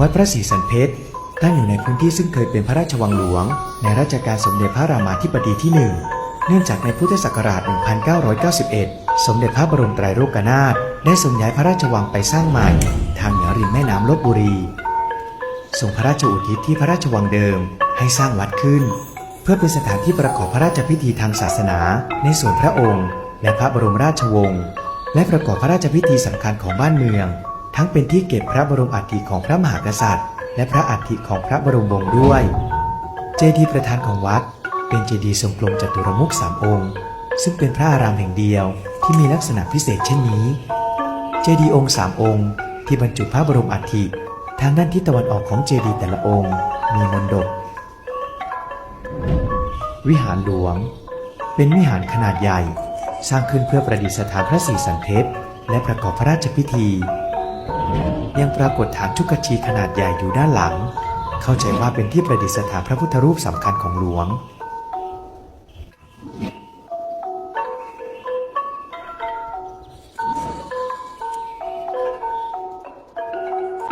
วัดพระศรีสันเพชรตั้งอยู่ในพื้นที่ซึ่งเคยเป็นพระราชวังหลวง ในรัชกาลสมเด็จพระรามาธิบดีที่หนึ่งเนื่องจากในพุทธศักราช 1991 สมเด็จพระบรมไตรโลกนาถได้ทรงย้ายพระราชวังไปสร้างใหม่ ทางเหนือริมแม่น้ำลบบุรีทรงพระราชอุทิศที่พระราชวังเดิมให้สร้างวัดขึ้น เพื่อเป็นสถานที่ประกอบพระราชพิธีทางศาสนา ในส่วนพระองค์ และพระบรมราชวงศ์และประกอบพระราชพิธีสำคัญของบ้านเมือง ทั้งเป็นที่เก็บพระบรมอัฐิของพระมหากษัตริย์ และพระอัฐิของพระบรมวงศ์ด้วย เจดีย์ประธานของวัด เป็นเจดีย์ทรงกลมจัตุรมุขสามองค์ ซึ่งเป็นพระอารามแห่งเดียวที่มีลักษณะพิเศษเช่นนี้ เจดีย์องค์สามองค์ ที่บรรจุพระบรมอัฐิทางด้านทิศตะวันออกของเจดีย์แต่ละองค์ มีมณฑปวิหารหลวง เป็นวิหารขนาดใหญ่ สร้างขึ้นเพื่อประดิษฐานพระศรีสันเพชรและประกอบพระราชพิธี ยังปรากฏฐานชุกชีขนาดใหญ่อยู่ด้านหลัง เข้าใจว่าเป็นที่ประดิษฐานพระพุทธรูปสำคัญของหลวง